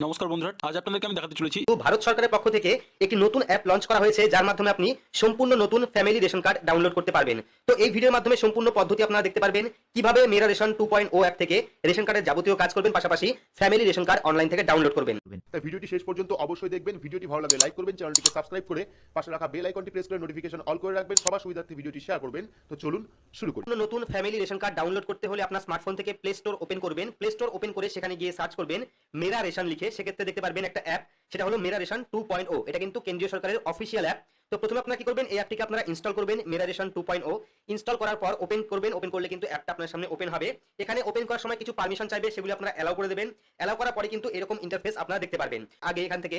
নমস্কার বন্ধুরা আজ আপনাদেরকে আমি দেখাতে চলেছি। তো ভারত সরকারের পক্ষ থেকে একটি নতুন অ্যাপ লঞ্চ করা হয়েছে যার মাধ্যমে আপনি সম্পূর্ণ নতুন ফ্যামিলি রেশন কার্ড ডাউনলোড করতে পারবেন। তো এই ভিডিওর মাধ্যমে সম্পূর্ণ পদ্ধতি আপনারা দেখতে পারবেন। কীভাবে Mera ration two point o app থেকে রেশন কার্ডের যাবতীয় কাজ করবেন পাশাপাশি ফ্যামিলি রেশন কার্ড অনলাইন থেকে ডাউনলোড করবেন। তাই ভিডিওটি শেষ পর্যন্ত অবশ্যই দেখবেন। ভিডিওটি ভালো লাগলে লাইক করবেন চ্যানেলটিকে সাবস্ক্রাইব করে পাশে রাখা বেল আইকনটি প্রেস করে নোটিফিকেশন অল করে রাখবেন। সবার সুবিধার্থে ভিডিওটি শেয়ার করবেন। তো চলুন শুরু করি। নতুন ফ্যামিলি রেশন কার্ড ডাউনলোড করতে হলে আপনার স্মার্টফোন থেকে প্লে স্টোর ওপেন করবেন। প্লে স্টোর ওপেন করে সেখানে গিয়ে সার্চ করবেন মেরা রেশন লিখে। সেক্ষেত্রে দেখতে পারবেন একটা অ্যাপ সেটা হলো Mera ration two point oh এটা কিন্তু কেন্দ্রীয় সরকারের অফিসিয়াল অ্যাপ তো প্রথমে আপনারা কি করবেন, এই অ্যাপটিকে আপনারা ইনস্টল করবেন Mera ration two point o install করার পর ওপেন করবেন ওপেন করলে কিন্তু অ্যাপটা আপনার সামনে ওপেন হবে। এখানে ওপেন করার সময় কিছু পারমিশন চাইবে, সেগুলি আপনারা অ্যালাউ করে দেবেন। অ্যালাউ করার পরে কিন্তু এরকম ইন্টারফেস আপনারা দেখতে পারবেন। আগে এখান থেকে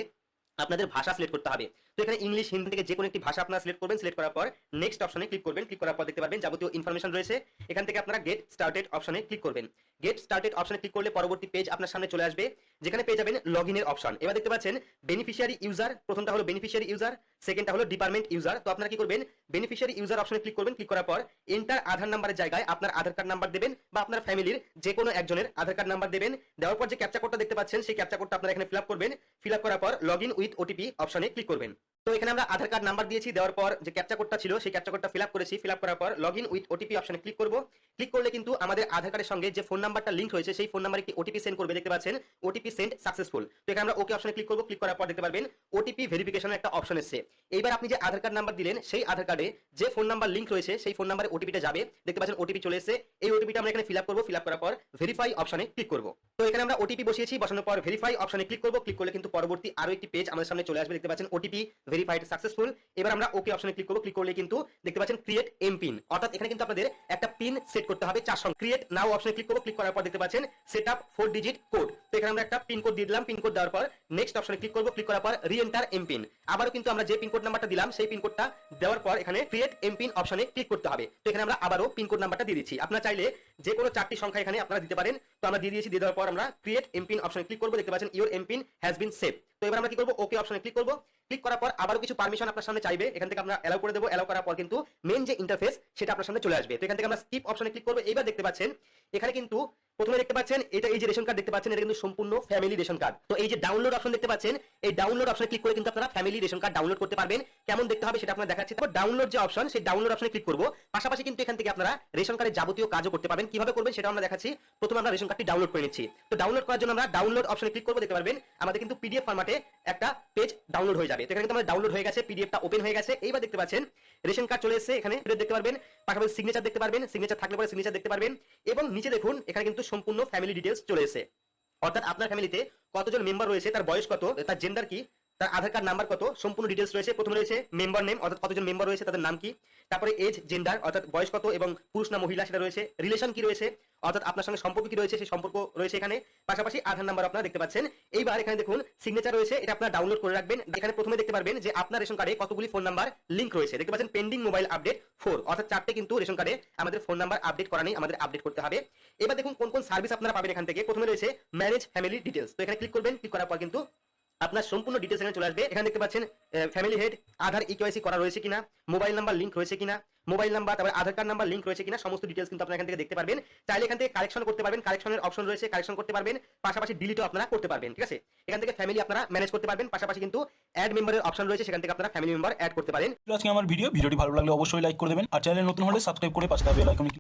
আপনাদের ভাষা সিলেক্ট করতে হবে। তো এখানে ইংলিশ হিন্দি থেকে যে কোনো একটি ভাষা আপনারা সিলেক্ট করবেন সিলেক্ট করার পর নেক্সট অপশনে ক্লিক করবেন। ক্লিক করার পর দেখতে পারবেন যাবতীয় ইনফরমেশন রয়েছে। এখান থেকে আপনারা গেট স্টার্টেড অপশনে ক্লিক করবেন। গেট স্টার্টেড অপশনে ক্লিক করলে পরবর্তী পেজ আপনার সামনে চলে আসবে। যেখানে পেয়ে যাবেন লগ ইনের অপশন। এবার দেখতে পাচ্ছেন বেনিফিশিয়ারি ইউজার প্রথমটা হলো বেনিফিশিয়ারি ইউজার সেকেন্ডটা হলো ডিপার্টমেন্ট ইউজার তো আপনারা কি করবেন বেনিফিশিয়ারি ইউজার অপশনে ক্লিক করবেন ক্লিক করার পর এন্টার আধার নাম্বারের জায়গায় আপনার আধার কার্ড নাম্বার দেবেন বা আপনার ফ্যামিলির যে কোনো একজনের আধার কার্ড নাম্বার দেবেন। দেওয়ার পর যে ক্যাপচা কোডটা দেখতে পাচ্ছেন, সেই ক্যাপচা কোডটা আপনারা এখানে ফিল আপ করবেন। ফিল আপ করার পর লগ ইন উইথ ওটিপি অপশনে ক্লিক করবেন। তো এখানে আমরা আধার কার্ড নাম্বার দিয়েছি, দেওয়ার পর যে ক্যাপচা কোডটা ছিল, সেই ক্যাপচা কোডটা ফিল আপ করেছি। ফিল আপ করার পর লগ ইন উইথ ওটিপি অপশনে ক্লিক করব। ক্লিক করলে কিন্তু আমাদের আধার কার্ডের সঙ্গে যে ফোন নাম্বারটা লিঙ্ক হয়েছে সেই ফোন নাম্বারে একটি ওটিপি সেন্ড করবে, দেখতে পাচ্ছেন? ওটিপি সেন্ড সাকসেসফুল তো এখানে আমরা ওকে অপশনে ক্লিক করব। ক্লিক করার পর দেখতে পারবেন ওটিপি ভেরিফিকেশনের একটা অপশন এসেছে। এইবার আপনি যে আধার কার্ড নাম্বার দিলেন, সেই আধার কার্ডে যে ফোন নাম্বার লিঙ্ক রয়েছে, সেই ফোন নাম্বারে ওটিপিটা যাবে। দেখতে পাচ্ছেন ওটিপি চলে এসেছে। এই ওটিপিটা আমরা এখানে ফিল আপ করব। ফিল আপ করার পর ভেরিফাই অপশনে ক্লিক করব। তো এখানে আমরা ওটিপি বসিয়েছি, বসানোর পর ভেরিফাই অপশনে ক্লিক করব। ক্লিক করলে কিন্তু পরবর্তী আরও একটি পেজ আমাদের সামনে চলে আসবে। দেখতে পাচ্ছেন ওটিপি ভেরিফাইড সাকসেসফুল এবার আমরা ওকে অপশনে ক্লিক করব। ক্লিক করলে কিন্তু দেখতে পাচ্ছেন ক্রিয়েট এম পিন অর্থাৎ এখানে কিন্তু আপনাদের একটা পিন সেট করতে হবে চার সংখ্যা ক্রিয়েট নাও অপশনে ক্লিক করব। ক্লিক করার পর দেখতে পাচ্ছেন set up four digit code তো এখানে আমরা একটা পিন কোড দিয়ে দিলাম। পিন কোড দেওয়ার পর নেক্সট অপশনে ক্লিক করব। ক্লিক করার পর রি এন্টার এম পিন আবারও কিন্তু আমরা যে পিন কোড নাম্বারটা দিলাম, সেই পিন কোডটা দেওয়ার পর এখানে ক্রিয়েট এম পিন অপশনে ক্লিক করতে হবে। তো এখানে আমরা আবারও পিন কোড নাম্বারটা দিয়ে দিচ্ছি। আপনারা চাইলে যে কোনো চারটি সংখ্যা এখানে আপনারা দিতে পারেন। তো আমরা দিয়ে দিয়েছি, দিয়ে দেওয়ার পর আমরা ক্রিয়েট এমপিন অপশনে ক্লিক করব। দেখতে পাচ্ছেন your MPIN has been save তো এবার আমরা কি করব? ওকে অপশনে ক্লিক করব। ক্লিক করার পর আবারও কিছু পারমিশন আপনার সামনে চাইবে। এখান থেকে আমরা অ্যালাউ করে দেবো। অ্যালাউ করার পর কিন্তু মেন যে ইন্টারফেস সেটা আপনার সামনে চলে আসবে। তো এখান থেকে আমরা স্কিপ অপশনে ক্লিক করব। এবার দেখতে পাচ্ছেন, এখানে কিন্তু প্রথমে দেখতে পাচ্ছেন, এটা এই যে রেশন কার্ড দেখতে পাচ্ছেন, এটা কিন্তু সম্পূর্ণ ফ্যামিলি রেশন কার্ড তো এই যে ডাউনলোড অপশন দেখতে পাচ্ছেন, এই ডাউনলোড অপশনে ক্লিক করে কিন্তু আপনারা ফ্যামিলি রেশন কার্ড ডাউনলোড করতে পারবেন। কেমন দেখতে হবে সেটা আপনারা দেখাচ্ছি। তারপর ডাউনলোড যে অপশন সেই ডাউনলোড অপশনে ক্লিক করব। পাশাপাশি কিন্তু এখান থেকে আপনারা রেশন কার্ডের যাবতীয় কাজও করতে পারবেন। কীভাবে করবেন সেটা আমরা দেখাচ্ছি। প্রথমে আমরা রেশন কার্ডটি ডাউনলোড করে নিচ্ছি। তো ডাউনলোড করার জন্য আমরা ডাউনলোড অপশনে ক্লিক করব। দেখতে পারবেন, আমাদের কিন্তু পিডিএফ ফরম্যাটে একটা পেজ ডাউনলোড হয়ে যাবে তো এখানে কিন্তু আমাদের ডাউনলোড হয়ে গেছে পিডিএফটা ওপেন হয়ে গেছে। এইবার দেখতে পাচ্ছেন, রেশন কার্ড চলে এসেছে, এখানে দেখতে পারবেন। পাশাপাশি সিগনেচার দেখতে পারবেন সিগনেচার থাকলে পরে সিগনেচার দেখতে পারবেন। এবং নিচে দেখুন, এখানে কিন্তু সম্পূর্ণ ফ্যামিলি ডিটেলস চলে এসেছে। অর্থাৎ আপনার ফ্যামিলিতে কতজন মেম্বার রয়েছে, তার বয়স কত, তার জেন্ডার কি তার আধার কার্ড নাম্বার কত? সম্পূর্ণ ডিটেলস রয়েছে। প্রথমে রয়েছে মেম্বার নেম অর্থাৎ কতজন মেম্বার রয়েছে, তাদের নাম কি? তারপরে এজ জেন্ডার অর্থাৎ বয়স কত এবং পুরুষ না মহিলা সেটা রয়েছে। রিলেশন কি রয়েছে? অর্থাৎ আপনার সঙ্গে সম্পর্ক কি রয়েছে? সেই সম্পর্ক রয়েছে এখানে। পাশাপাশি আধার নাম্বার আপনারা দেখতে পাচ্ছেন। এইবার এখানে দেখুন সিগনেচার রয়েছে। এটা আপনারা ডাউনলোড করে রাখবেন। এখানে প্রথমে দেখতে পারবেন যে আপনার রেশন কার্ডে কতগুলি ফোন নাম্বার লিঙ্ক রয়েছে। দেখতে পাচ্ছেন পেন্ডিং মোবাইল আপডেট ফোর অর্থাৎ চারটে কিন্তু রেশন কার্ডে আমাদের ফোন নাম্বার আপডেট করা নেই, আমাদের আপডেট করতে হবে। এবার দেখুন, কোন কোন সার্ভিস আপনারা পাবেন এখান থেকে। প্রথমে রয়েছে ম্যারেজ ফ্যামিলি ডিটেলস তো এখানে ক্লিক করবেন ক্লিক করার পর কিন্তু আপনার সম্পূর্ণ ডিটেলস এখানে চলে আসবে। এখানে দেখতে পাচ্ছেন ফ্যামিলি হেড আধার ইকেওয়াইসি করা রয়েছে কিনা মোবাইল নাম্বার লিঙ্ক রয়েছে কিনা মোবাইল নাম্বার তারপর আধার কার্ড নাম্বার লিঙ্ক রয়েছে কিনা, সমস্ত ডিটেলস কিন্তু আপনারা এখান থেকে দেখতে পারবেন। চাইলে এখান থেকে কালেকশন করতে পারবেন কালেকশনের অপশন রয়েছে কালেকশন করতে পারবেন, পাশাপাশি ডিলিটও আপনারা করতে পারবেন, ঠিক আছে? এখান থেকে ফ্যামিলি আপনারা ম্যানেজ করতে পারবেন, পাশাপাশি কিন্তু অ্যাড মেম্বারের অপশন রয়েছে, সেখান থেকে আপনারা ফ্যামিলি মেম্বার অ্যাড করতে পারেন। আজকে আমার ভিডিও ভিডিওটি ভালো লাগলে অবশ্যই লাইক করে দেবেন। আর চ্যানেলে নতুন হলে সাবস্ক্রাইব করে পাশে আইকনে